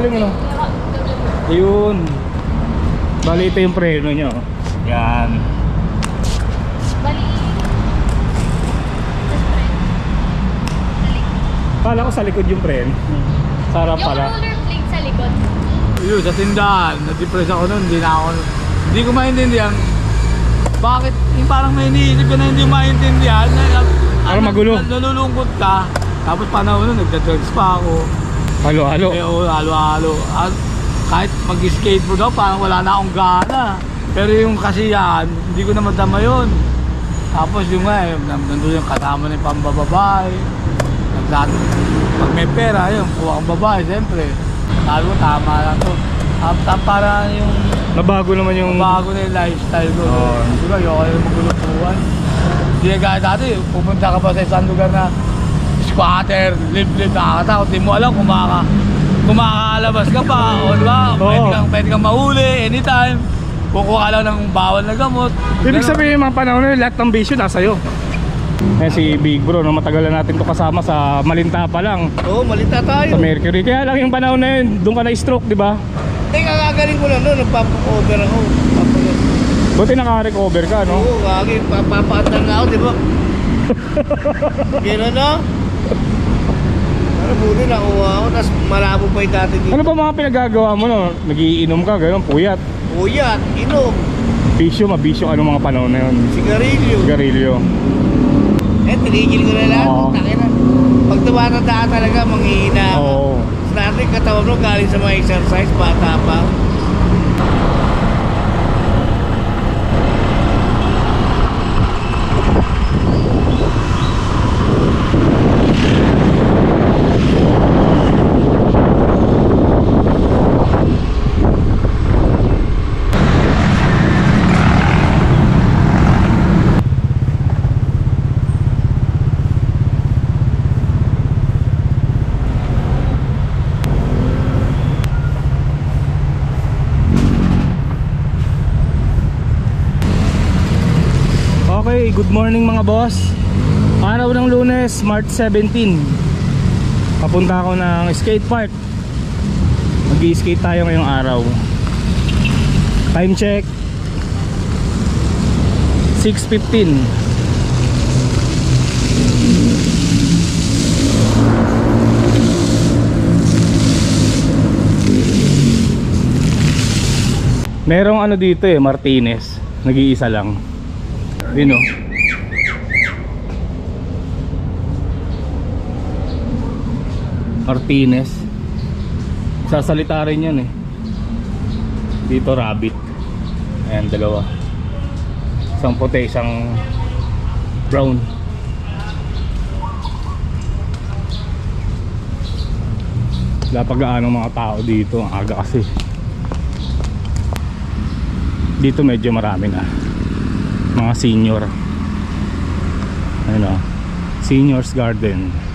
Galing ano? Ayun. Bali ito yung preno nyo. Yan. Bali. Kala ko sa likod yung preno. Sa harap Yung pala. roller blade sa likod. Yun, sa tindahan, na-depress ako nun, hindi na ako, hindi ko maintindihan. Bakit, yung parang may iniisip ka na hindi maintindihan, na, Parang magulo. na- nalulungkot ka, tapos panahon nun, nagda-drugs pa ako. Halo, halo. Eh, oh, halo-halo. At kahit mag-skateboard ako, parang wala na akong gana. Pero yung kasiyahan, hindi ko na madama yun. Tapos yung nga, eh, nandun yung kasama ng pambababae. Naglat pag may pera, yun, kuha kang babae, siyempre. Sabi ko, tama lang to. At at para yung Nabago naman yung... bago na yung lifestyle ko. Oo. Siguro, ayoko na magulutuan. Hindi na gaya dati, pupunta ka pa sa isang lugar na squatter, live-live, nakakatakot. Hindi mo alam kung maka, kung makakalabas ka pa, o di ba? Oo. Pwede kang, pwede kang mahuli anytime. Kukuha ka lang ng bawal na gamot. Ibig Ganun. sabihin mga panahon na yun, lahat ng bisyo nasa iyo. Eh si Big Bro, no, matagal na natin to kasama sa Malinta pa lang, Oo, malita sa tayo. Mercury. Kaya lang yung panahon na yun, doon ka na-stroke, di ba? Hindi, kakagaling ko lang noon. Nagpapa-cover ako. Papag- Buti naka-recover ka, no? Oo, kagi. Papapaatan na ako, di ba? Gano'n no? Ano, buti nakuha ako. Tapos malabo pa yung dati dito. Ano ba mga pinagagawa mo, no? Nagiinom ka, gano'n, puyat. Uyat, inom, Bisyo, mabisyo, ano mga panahon na yun? sigarilyo. Sigarilyo. Eh, tinigil ko na lahat. Oo. Takin na. Pag tumatanda ka talaga, manghihina ka. Oo. Sa dati, katawan mo galing sa mga exercise, bata pa. Okay, good morning mga boss. Araw ng lunes, March 17. Papunta ako ng skate park. Mag-skate tayo ngayong araw. Time check. 6.15 Merong ano dito eh, Martinez. Nag-iisa lang. Yun Martinez. Sasalita rin yan eh. Dito rabbit. Ayan, dalawa. Isang puti, isang brown. Wala pa gaano mga tao dito. Ang aga kasi. Dito medyo marami na mga senior ano seniors garden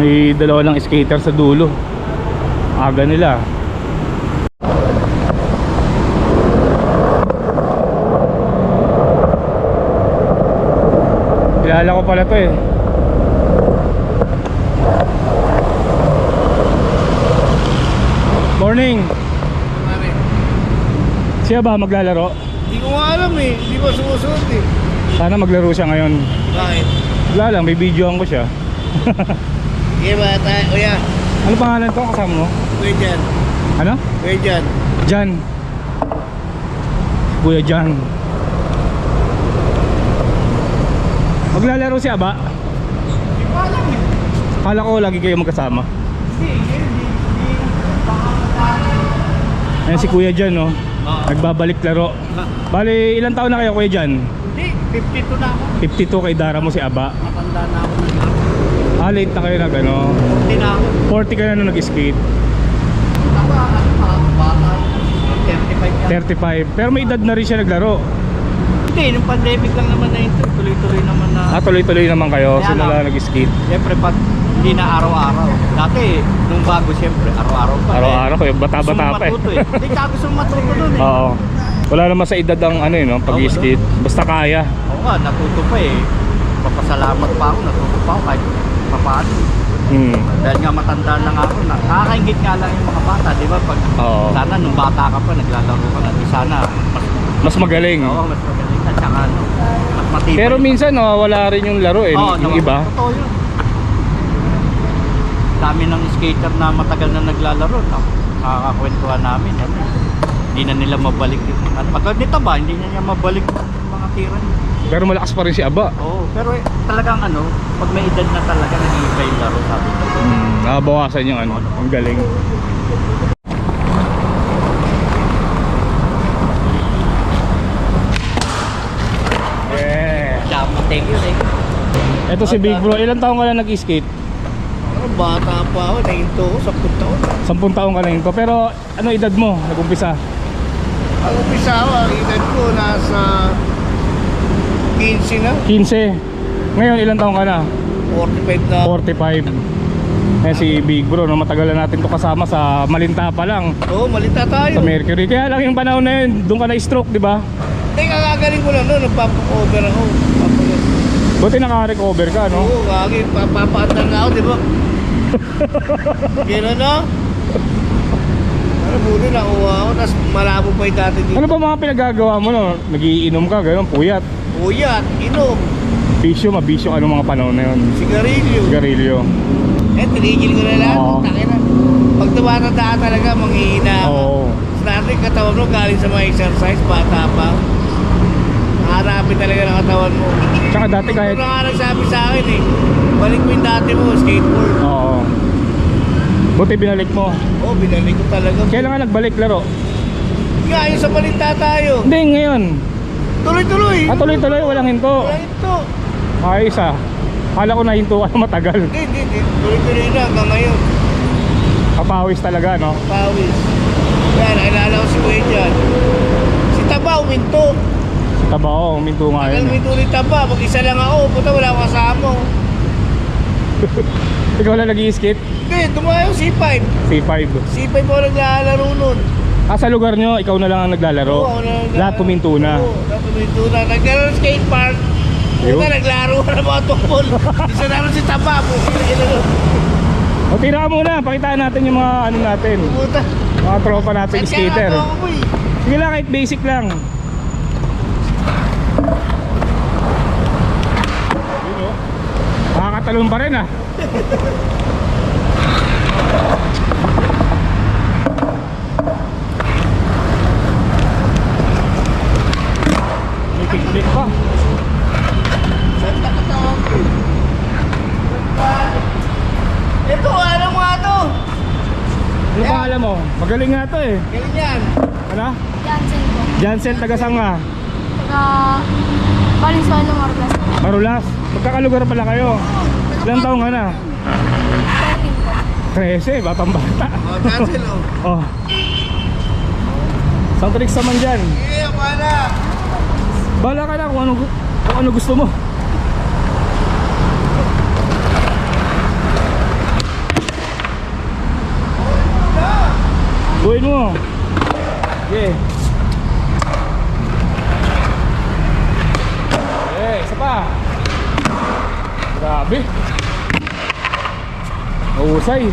may dalawa lang skater sa dulo aga nila Kilala ko pala to eh. Morning. Siya ba maglalaro? Hindi ko nga alam eh. Hindi ko sumusunod eh. Sana maglaro siya ngayon. Bakit? Wala lang, may videoan ko siya. Sige ba tayo? Kuya, Ano pangalan to kasama mo? kuya dyan. Ano? Kuya dyan. Jan. Kuya Jan. Maglalaro siya ba? Hindi ko alam eh. Kala ko lagi kayo magkasama. Ayan si Kuya Jan, no? Oo. Nagbabalik laro. Bali, ilang taon na kayo Kuya Jan? Hindi, 52 na ako. 52 kay Dara mo si Aba. Matanda na ako. Ah, late na kayo nag ano. 40 na ako. 40 ka na nung nag-skate. Ano pa, bata. 35 ka. 35. Pero may edad na rin siya naglaro. Hindi, nung pandemic lang naman na ito. Tuloy-tuloy naman na. Ah, tuloy-tuloy naman kayo. Kaya Simula lang. nag-skate. Siyempre, pag Hindi na araw-araw. Dati, nung bago siyempre, araw-araw pa. Araw-araw ko yung Gusto bata-bata pa eh. eh. Hindi ka gusto mong matuto dun eh. Oo. Wala naman sa edad ang ano eh, no? pag-skate. Basta kaya. Oo nga, natuto pa eh. Papasalamat pa ako, natuto pa ako kahit papaano. Hmm. Dahil nga matanda na nga ako, na, nakakaingit nga lang yung mga bata, di ba? Pag Oo. sana nung bata ka pa, naglalaro ka na, di sana mas, Mas magaling. oo, mas magaling ka, tsaka ano, mas matibay. Pero minsan nawawala rin yung laro eh, Oo, yung naman. iba. Totoo yun. Dami ng skater na matagal na naglalaro, no? nakakakwentuhan namin. Ano, hindi na nila mabalik yung ano. Nito ba, hindi na niya mabalik yung mga tira niya. Pero malakas pa rin si Aba. Oo, pero eh, talagang ano, pag may edad na talaga, nag-iiba yung laro, sabi ko. Hmm. Nakabawasan yung ano, ang galing. Thank you, thank you. Ito si Big Bro, ilang taong ka lang nag-skate? Ano, bata pa ako, nahinto ko, 10 taon. 10 taong ka lang ito. Pero ano edad mo? Nag-umpisa? Ang umpisa ako, ang edad ko nasa 15 na, 15. Ngayon ilang taong ka na? 45 na. 45. Eh si Big Bro, no, matagal na natin to kasama sa Malinta pa lang. Oo, malita tayo. Sa Mercury. Kaya lang yung panahon na yun, doon ka na-stroke, di ba? Hindi, kakagaling ko lang noon, nagpapa-cover ako. Buti naka-recover ka, no? Oo, kagi, papapaatan na ako, di ba? Gano'n no? Ano, muli nakuha ako, tapos malabo pa yung dati dito. Ano ba mga pinagagawa mo, no? Nagiinom ka, gano'n, puyat. Uyat, inom, Bisyo, mabisyo ka mga panahon na yun. sigarilyo. Sigarilyo. Eh, tinigil ko na lahat. Oo. Takin na. Pag tumatanda ka talaga, manghihina ka. Oo. Sa dati, katawan mo galing sa mga exercise, bata pa. Hanapin talaga ng katawan mo. Tsaka dati kahit... Ito na nga nagsabi sa akin eh. Balik mo yung dati mo, skateboard. Oo. Buti binalik mo. Oo, oh, binalik ko talaga. Kailan ka nagbalik laro? Nga, yung sa balinta tayo. Hindi, ngayon. Tuloy-tuloy. Ah, tuloy-tuloy, walang hinto. Wala ito. Ayos ah. Kala ko na hinto ka na matagal. Hindi, hindi, hindi. Tuloy-tuloy na hanggang ngayon. Kapawis talaga, no? Pawis. Yan, nakilala ko si Kuya dyan. Si Taba, uminto. Tabao, huminto nga Tagal yun. eh. uminto ni Taba. Mag-isa lang ako. Puta, wala akong kasama. Ikaw lang nag-i-skate? Hindi, tumayo C5. C5. C5 ako naglalaro nun. Ah, sa lugar nyo, ikaw na lang ang naglalaro? Oo, ako na. Lahat puminto na? Oo, lahat puminto na. Naglalaro ng skate park. Yun. Puta, naglaro ka ng mga tukbol. Isa na rin si Taba. O tira ka muna, pakitaan natin yung mga ano natin. Puta. Mga tropa natin Saan skater. ako? Sige lang, kahit basic lang. Yun o. Makakatalon pa rin ah. May piklik pa. Saan ka katawag ko? Ito, ano mo nga to? Ano pa Magaling nga to eh. Galing yan. Ano? Jansen po. Jansen, taga Sanga. Taga Valenzuela, Morgas. Marulas. Magkakalugar pala kayo. Ilang taong ka na? Training po. 13, batang bata. Oh, cancel oh. Oh. Isang tricks naman dyan. Sige, para. Bala ka na kung ano, kung ano gusto mo. Gawin mo. Sige. Eh, isa pa. Grabe. Mahusay.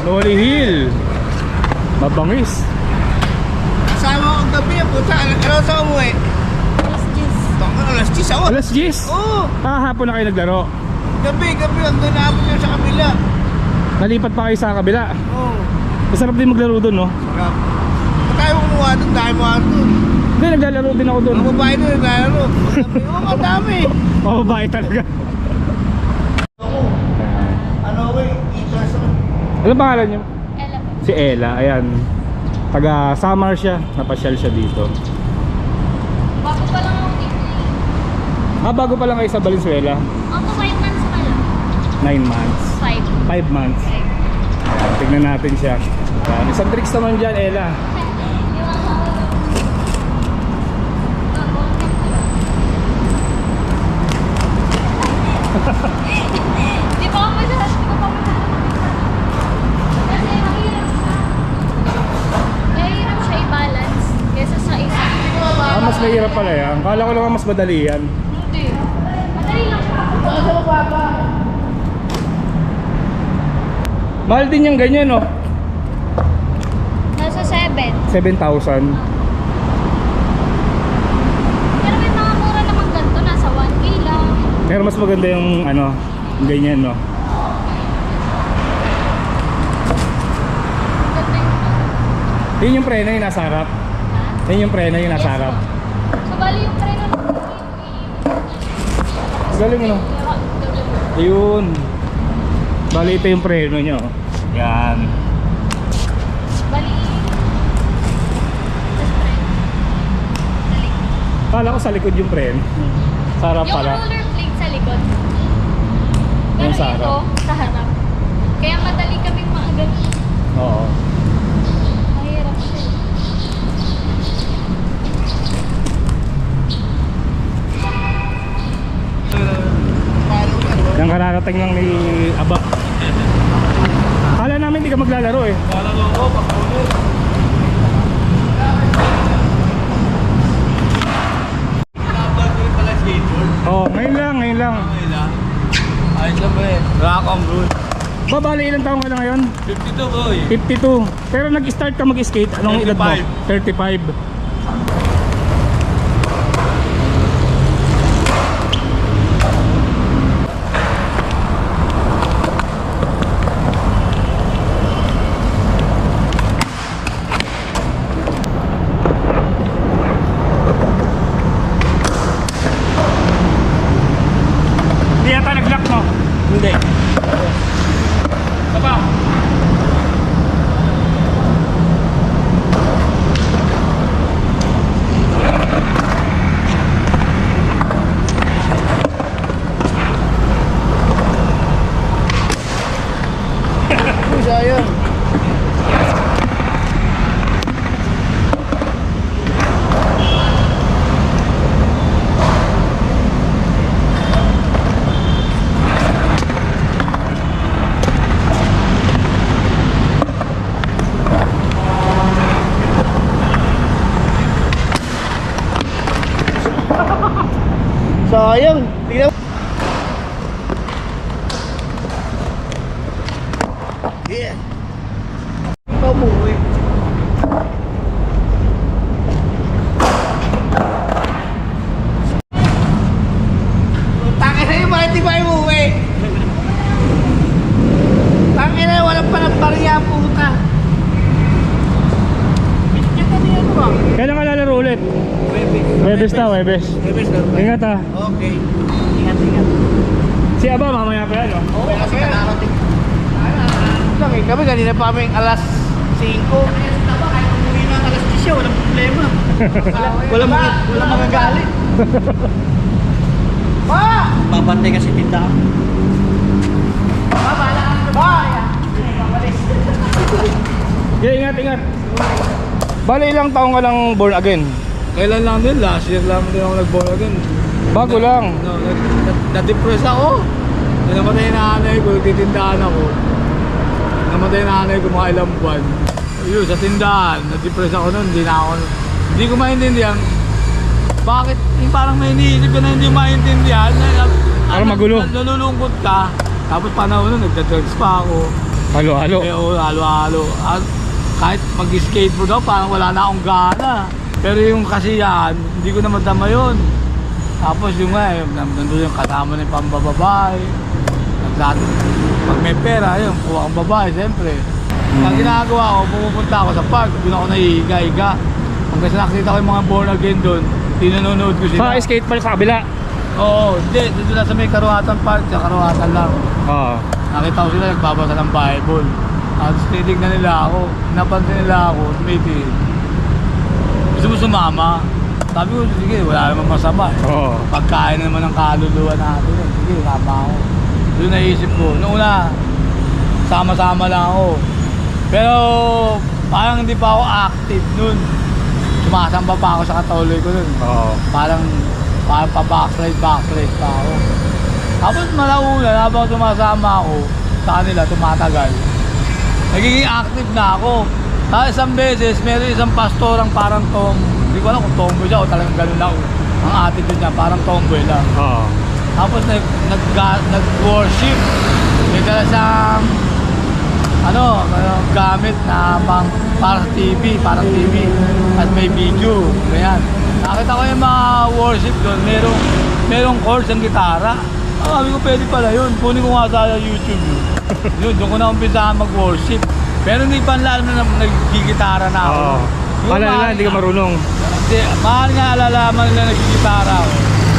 Noli Hill. Mabangis. Sama ko gabi, puta. Ano sa umuwi? Yes, yes. Tanga, alas 10 ako. Alas 10. Oo. Kahapon na kayo naglaro. Gabi, gabi. Hanggang naabot yun sa kabila. Nalipat pa kayo sa kabila. Oo. Masarap din maglaro doon, no? Sarap. Ba't tayo kumuha doon? Dahil mo ano doon. Hindi, naglalaro din ako doon. Ang babae doon, naglalaro. Oo, ang dami. Mababae talaga. Ako, ano ko eh, interest ako. Ano pangalan niyo? Si Ella, ayan. Taga Samar siya, napasyal siya dito. Bago pa lang ako dito eh. Ah, bago pa lang kayo sa Valenzuela. Ako 5 months pa lang. 9 months. Five. 5 months. Five. Ayan, tignan natin siya. Ayan, isang tricks naman dyan, Ella. Di pa ako masyadong, di ko pa masyadong Kasi mahirap siya. Mahirap siya i-balance kesa sa isa. Ah, mas mahirap pala yan. Kala ko lang mas madali yan. Hindi. Madali lang siya. Mahal din yung ganyan, no? Nasa 7. 7,000. Pero may mga mura naman ganito. Nasa 1K lang. Pero mas maganda yung ano, yung ganyan, no? Ganda yung Yun yung preno yung nasa harap. Ha? Yun yung preno yung nasa Yes, harap. Bali yung preno ng Galing, no? Ayun. Bali ito yung preno nyo. Yan. Bali. Kala ko sa likod yung preno. Sa harap Yung pala. roller blade sa likod. Pero Yung sa ito, sa harap. Kaya madali kaming mga ganun. Oo. Mahirap siya. eh. Yung kararating lang ni Aba. Kala namin hindi ka maglalaro eh. Kala ko ako, pag-ulit. Oh, ngayon lang, ngayon lang. Ayos lang ba eh. Rock on bro. Ba, bali ilang taong ka na ngayon? 52 boy. 52. Pero nag-start ka mag-skate, anong edad mo? 35. Hindi yata nag-lock mo? Hindi. Baba. Uy, sayang. Sayang. Tingnan mo. Yeah. Pamuwi. Tangin na yung mga di ba umuwi? Tangin na, walang panampariya puta. Yan ka niya mo ah. Kailan ka lalaro ulit? Webes. Na, Webes. Webes na. Ingat ah. Okay. Ingat, ingat. Si Aba mamaya pa yan, oh. Okay, kasi nakarating. Lang eh, kami kanina pa kami alas 5. Kaya sa taba, kahit umuwi na alas 10, walang problema. wala mga, wala mga galit. Pa! Babantay kasi tinda. Pa, bahala ka? Yeah, ingat, ingat. Bali ilang taong ka lang born again? Kailan lang din? Last year lang din ako nag-born again. Bago lang. No, nag- na- na-depress ako. Nung namatay yung nanay ko, titindahan ako. Namatay yung nanay ko mga ilang buwan. Yun, sa tindahan, na-depress ako noon, hindi na ako, hindi ko maintindihan. Bakit, yung parang may iniisip ka na hindi maintindihan. Na, na, Parang ano, magulo. na- Nalulungkot ka. Tapos panahon nun, nagda-drugs pa ako. Halo, halo. Eh, oo, halo-halo. At kahit mag-skateboard ako, parang wala na akong gana. Pero yung kasiyahan, hindi ko na madama yun. Tapos yung nga, eh, nandun yung kasama ng pambababae. Naglat pag may pera, yun, kuha kang babae, siyempre. Ang ginagawa ko, pumupunta ako sa park, doon ako nahihiga-higa. Hanggang sa nakita ko yung mga born again doon, tinanonood ko sila. Sa skate park sa kabila. Oo, hindi, dito na sa may Karuhatan Park, sa Karuhatan lang. Oo. Nakita ko sila nagbabasa ng Bible. Tapos titignan nila ako. Napansin nila ako, tumitingin. Gusto mo sumama? Sabi ko, sige, wala naman masama. Eh. Oo. Pagkain naman ng kaluluwa natin. eh. Sige, sama ako. Doon naisip ko. Noong una, sama-sama lang ako. Pero parang hindi pa ako active nun. Sumasamba pa ako sa katuloy ko nun. Oo. Parang, parang pa backslide, backslide pa ako. Tapos malauna, habang sumasama ako sa kanila, tumatagal. Nagiging active na ako. Tapos isang beses, meron isang pastorang parang tom, hindi ko alam kung tomboy siya o talagang ganun lang. Ang attitude niya, parang tomboy lang. Oo. Tapos nag, nag, nag-worship. May dala siyang ano, gamit na pang para sa TV, parang TV. At may video. Ganyan. Nakita ko yung mga worship doon. Merong, merong chords ang gitara. Ah, sabi ko pwede pala yun. Kunin ko nga sa YouTube yun. yun, doon ko na umpisa mag-worship. Pero hindi pa alam na nagigitara na ako. Oo. Yung Pala nila, mahal hindi ka marunong. hindi, mahal nga alalaman nila nagigitara ako.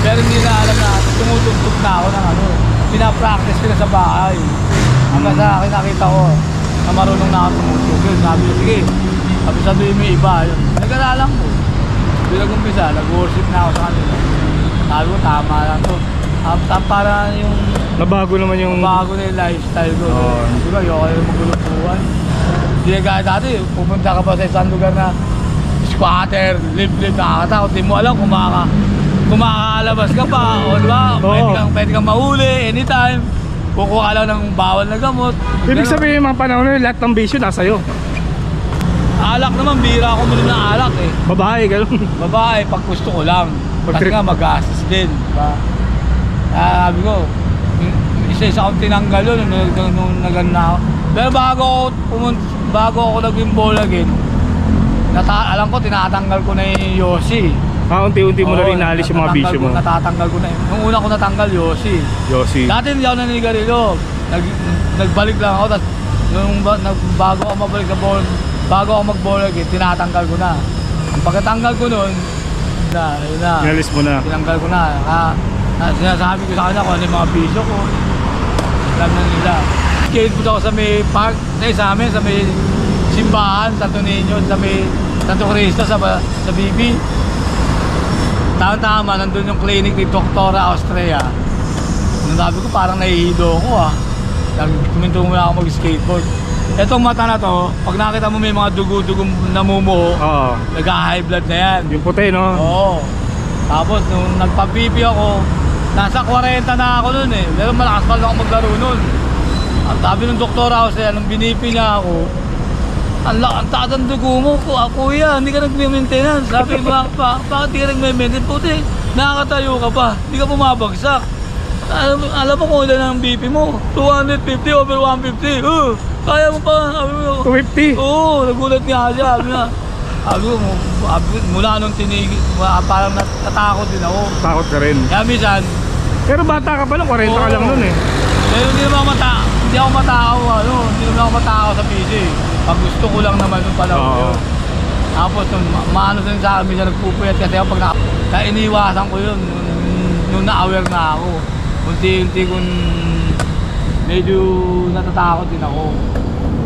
Pero hindi na alam na tumutugtog na ako ng ano. Pinapractice ko na sa bahay. Hanggang sa akin nakita ko na marunong na ako tumutugtog. Yun, sabi ko, sige. Sabi sabihin mo yung iba. Yun. Nag-aralan ko. Hindi nag-umpisa, nag-worship na ako sa kanila. Sabi ko, tama lang to. Tapos tapos para yung Nabago naman yung... bago na yung lifestyle ko. Oo. Di ba, ayoko na magulupuan. Hindi na gaya dati, pupunta ka pa sa isang lugar na squatter, live-live, nakakatakot. Di mo alam kung maka, kung makakalabas ka pa, o di ba? Oo. Pwede kang, pwede kang mahuli anytime. Kukuha ka lang ng bawal na gamot. Ibig Ganun. sabihin yung mga panahon na yun, lahat ng bisyo nasa iyo. Alak naman, bira ako minum ng alak eh. Babae, gano'n. Babae, pag gusto ko lang. Pag Kasi trip- nga mag-gastos din. Diba? Ah, sabi ko, yung- isa-isa akong tinanggal yun nung, nung, nung naganda ako. Pero bago ako pumunta, bago ako naging ball again, nata alam ko tinatanggal ko na yung Yossi. Ah, unti-unti mo na Oo, rin naalis yung mga natatanggal bisyo ko- mo. Natatanggal ko na yun. Nung una ko natanggal Yossi. Yossi. Dati hindi ako naninigarilyo. Nag, nagbalik lang ako. Tapos nung ba, nag, bago ako mabalik sa ball, bago ako mag-ball again, tinatanggal ko na. Ang pagkatanggal ko nun, na, yun na. Inalis mo na. Tinanggal ko na. na, na sinasabi ko sa kanya kung ano yung mga bisyo ko. Alam na nila. Skateboard ako sa may park, eh, sa amin, sa may simbahan, Santo Niño, sa may Santo Cristo, sa, sa BB. Tama-tama, nandun yung clinic ni Doktora Austria. Nung sabi ko, parang nahihido ako ah. Tuminto muna ako mag-skateboard. Etong mata na to, pag nakita mo may mga dugo-dugong namumuo, Oo. nag-high blood na yan. Yung puti, no? Oo. Tapos nung nagpa-BP ako, nasa 40 na ako nun eh. Pero malakas pa lang ako maglaro nun. Ang sabi ng doktor ako sa'yo, nung binipi niya ako, ang ang taas ng dugo mo, ah, kuya, hindi ka nag-maintenance. Sabi ko, pa, bakit di ka nag-maintenance? Puti, nakakatayo ka pa, hindi ka bumabagsak. Alam, alam mo kung ilan ang BP mo? 250 over 150. Uh, kaya mo pa. Sabi mo, 250. Oo, nagulat nga siya. Sabi niya, sabi ko, ko, mula nung tinigil, parang nat- natakot din ako. Takot ka rin. Kaya minsan, Pero bata ka pa lang, 40 ka lang Oo. nun eh. pero hindi naman mata, hindi ako matakaw, ano, hindi naman ako matakaw sa PC. Pag gusto ko lang naman yung pala Oo. Tapos nung ma- maano din sa amin siya nagpupuyat kasi ako pag na, kaya iniwasan ko yun nung, nung na-aware na ako. Unti-unti kong medyo natatakot din ako.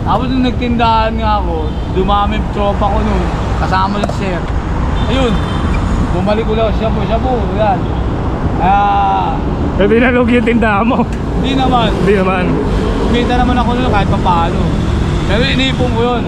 Tapos nung nagtindahan nga ako, dumami yung tropa ko nun, kasama yung sir. Ayun, bumalik ko lang siya po, siya po, yan. Ah, Pero dinalog yung tindahan mo. hindi naman. Hindi naman. Kumita naman ako nun kahit pa paano. Pero inipon ko yun.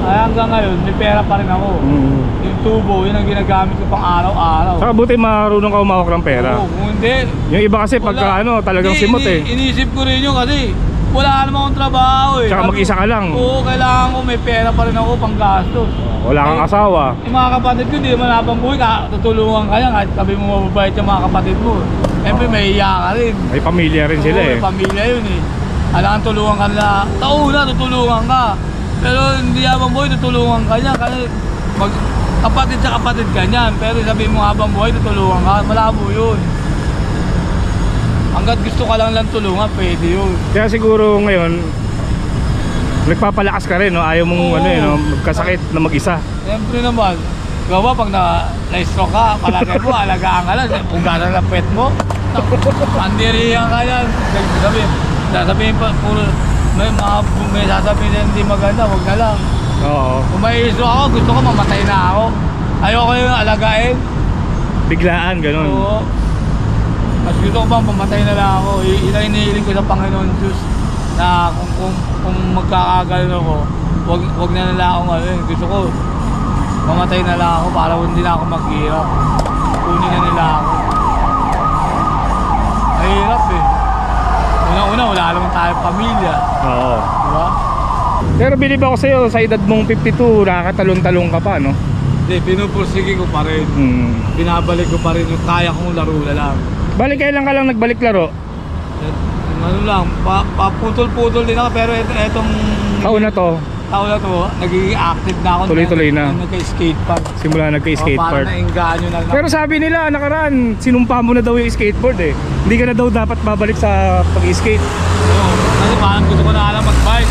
Ay hanggang ngayon, may pera pa rin ako. Mm. Yung tubo, yun ang ginagamit ko pang araw-araw. Saka buti marunong ka umawak ng pera. Oo, kung hindi, Yung iba kasi pagka wala. ano, talagang Hindi, simot eh. Inisip ko rin yun kasi wala naman akong trabaho eh. Tsaka mag-isa ka lang. Oo, kailangan ko may pera pa rin ako pang gastos. Wala kang Eh, asawa. Yung mga kapatid ko, hindi naman habang buhay, tutulungan ka yan kahit sabi mo mababait yung mga kapatid mo. Siyempre, may iya ka rin. May pamilya rin sila Oo, eh. may pamilya yun eh. Alangan tulungan ka na. Tauna, tutulungan ka. Pero hindi habang buhay, tutulungan ka niya. Kasi mag, kapatid sa kapatid ka niyan. Pero sabihin mo habang buhay, tutulungan ka. Malabo yun. Hanggat gusto ka lang lang tulungan, pwede yun. Kaya siguro ngayon, nagpapalakas ka rin, no? Ayaw mong Oo. ano, eh, no? magkasakit na mag-isa. Siyempre naman, gawa pag na, na-stroke ka, palagay mo, alagaan ka lang. Kung gano'n ang pet mo, pandirihan ka yan. Sabihin, sasabihin pa, puro, may mga may sasabihin na hindi maganda, wag na lang. Oo. Kung may issue ako, gusto ko mamatay na ako. Ayoko yung alagain. Biglaan, ganun. Oo. Mas gusto ko bang mamatay na lang ako. Y- Yun ang inihiling ko sa Panginoon Diyos na kung, kung, kung magkakagalan ako, wag, wag na nila akong ano eh. Gusto ko, mamatay na lang ako para hindi na ako maghirap. Kunin na nila ako. Mahirap eh. Una-una, wala naman tayo pamilya. Oo. Di ba? Pero bilib ako sa'yo, sa edad mong 52, nakakatalon-talong ka pa, no? Hindi, pinupursige ko pa rin. Hmm. Binabalik ko pa rin yung kaya kong laro na lang. Balik kailan ka lang nagbalik laro? Eh, Ano lang, pa, paputol-putol din ako pero et, etong Taon na to, taon na to, nagiging active na ako. Tuloy-tuloy na. Nagka-skate park. simula nagka-skate Oh, park. Parang nainganyo na lang. Pero sabi nila, nakaraan, sinumpa mo na daw yung skateboard eh. Hindi ka na daw dapat babalik sa pag-skate. Oo, kasi parang gusto ko na alam mag-bike.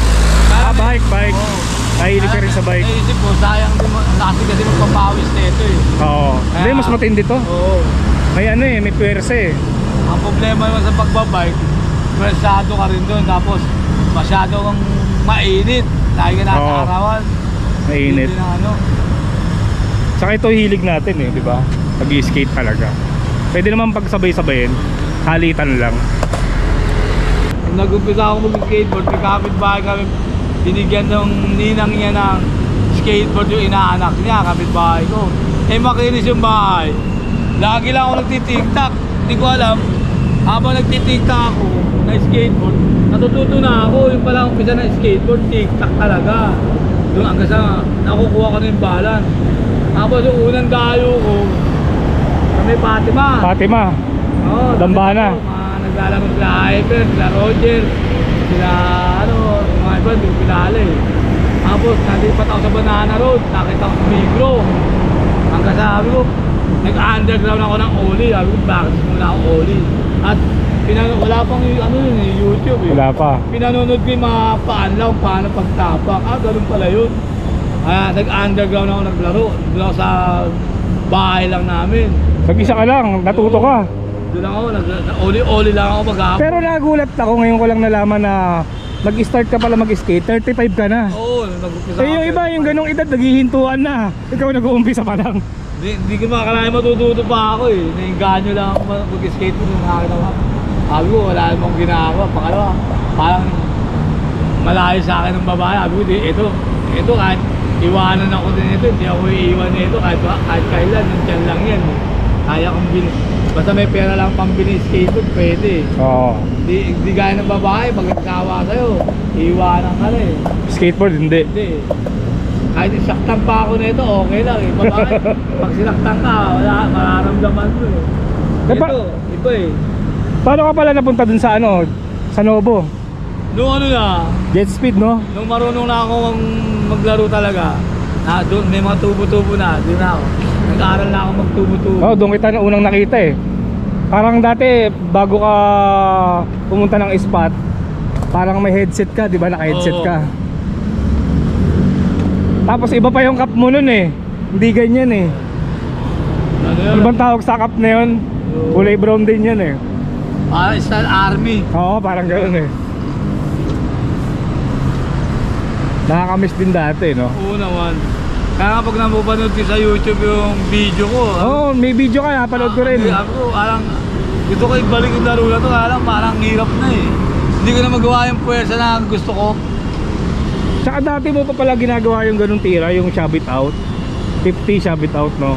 Ah, bike, bike. Oo. Nahilig ka rin sa bike. Naisip ko, sayang din mo, kasi kasi magpapawis na ito eh. Oo. Hindi, mas matindi to. Oo. May ano eh, may pwersa eh. Ang problema naman sa pagbabike, prensado ka rin doon. Tapos, masyado kang mainit. Lagi ka nasa Oo. arawan. Mainit. Hindi na ano. Saka ito hilig natin eh, di ba? Pag-skate talaga. Pwede naman pagsabay-sabayin. Halitan lang. Nung nag-umpisa ako mag-skateboard, may kapitbahay kami, binigyan ng ninang niya ng skateboard yung inaanak niya, kapitbahay ko. Eh makinis yung bahay. Lagi lang ako nagtitiktak. Hindi ko alam, habang nagtitiktak ako na skateboard, natututo na ako. Yung pala umpisa ng skateboard, tiktak talaga. Doon hanggang sa nakukuha ko na yung balance. Tapos yung unang dayo ko, sa may Fatima. Fatima, Oo, Dambana. Mga naglalaro sila Hyper, sila Roger, sila ano, yung mga iba, hindi ko kilala eh. Tapos nalipat ako sa Banana Road, nakita ko sa Migro. Ang kasabi ko, nag-underground ako ng Oli. Sabi ko, bakit muna ako Oli? At pinano, wala pang ano yun eh, YouTube eh. wala pa. Pinanonood ko yung mga paanlaw, paano pagtapak. Ah, ganun pala yun. Kaya nag-underground ako naglaro. Ako sa bahay lang namin. Nag-isa ka lang, natuto ka. Doon ako, nag, oli-oli lang ako maghapon. Pero nagulat ako ngayon ko lang nalaman na nag-start ka pala mag-skate, 35 ka na. Oo, nag-umpisa Eh yung ako. iba, yung ganong edad, naghihintuan na. Ikaw nag-uumpisa pa lang. Di, di ko makakalain matututo pa ako eh. Nainganyo lang ako mag- mag-skate ko nung nakakita ko. Sabi ko, wala namang ginagawa. Pangalawa, parang malayo sa akin ng babae. Sabi ko, ito, ito kahit iwanan ako din ito. Hindi ako iiwan nito kahit, kahit kailan. Nandiyan lang yan. Kaya kong bin... Basta may pera lang pang bini-skateboard, pwede. Oo. Di, di gaya ng babae, pag nagkawa sa'yo, iiwanan ka na eh. Skateboard, hindi. Hindi. Kahit isaktan pa ako nito, okay lang eh. Babae, pag sinaktan ka, wala, mararamdaman mo eh. Eh, Ito, iba eh. Paano ka pala napunta dun sa ano, sa Novo? Nung ano na, Jet speed, no? nung marunong na ako maglaro talaga, na, doon, may mga tubo-tubo na, di na ako. Nag-aaral na ako magtubo-tubo. Oo, doon kita na unang nakita eh. Parang dati, bago ka pumunta ng spot, parang may headset ka, di ba? Naka-headset Oo. ka. Tapos iba pa yung cup mo nun eh. Hindi ganyan eh. Ano yun? Ano bang tawag sa cup na yun? Oo. Kulay brown din yun eh. Parang style army. Oo, parang gano'n eh. Nakakamiss din dati, no? Oo naman. Kaya nga pag napapanood ko sa YouTube yung video ko, Oo, may video ka, napanood ko rin. Sabi ko, parang gusto ko ibalik yung laro na to, kaya lang parang hirap na eh. Hindi ko na magawa yung puwersa na gusto ko. Tsaka dati mo pa pala ginagawa yung ganung tira, yung shove it out. 50 shove it out, no?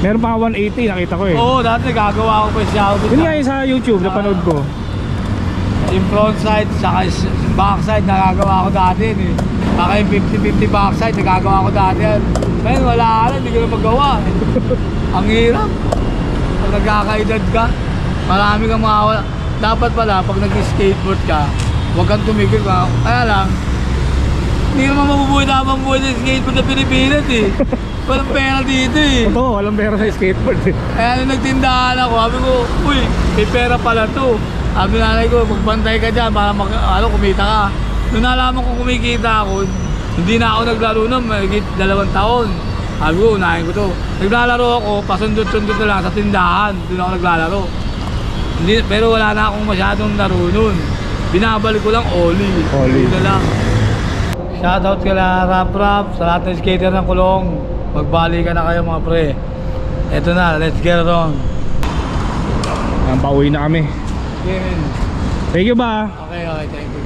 Meron pa nga 180, nakita ko eh. Oo, dati gagawa ko pa siya. Yun nga yung sa YouTube, napanood ko. Yung front side, saka yung back side, nagagawa ko dati yun eh. Saka yung 50-50 back side, nagagawa ko dati yan. Ngayon, wala na, hindi ko na magawa. Ang hirap. Pag nagkakaedad ka, marami kang mawawala. Dapat pala, pag nag-skateboard ka, huwag kang tumigil ka. Kaya lang, hindi naman mabubuhay na habang buhay sa skateboard na Pilipinas eh. Walang pera dito eh. Totoo, walang pera sa skateboard eh. Kaya nung nagtindahan ako, sabi ko, uy, may pera pala to. Sabi nanay ko, magbantay ka dyan para mag, ano, kumita ka. Nung nalaman ko kumikita ako, hindi na ako naglaro na, mahigit dalawang taon. Sabi ko, unahin ko to. Naglalaro ako, pasundot-sundot na lang sa tindahan. Doon ako naglalaro. Hindi, pero wala na akong masyadong laro nun. Binabalik ko lang Oli. Oli. Na lang. Shoutout kala Rap Rap sa lahat ng skater ng kulong. Magbali ka na kayo mga pre. Eto na, let's get it on. Yan, pauwi na kami. Thank you ba? Okay, okay, thank you.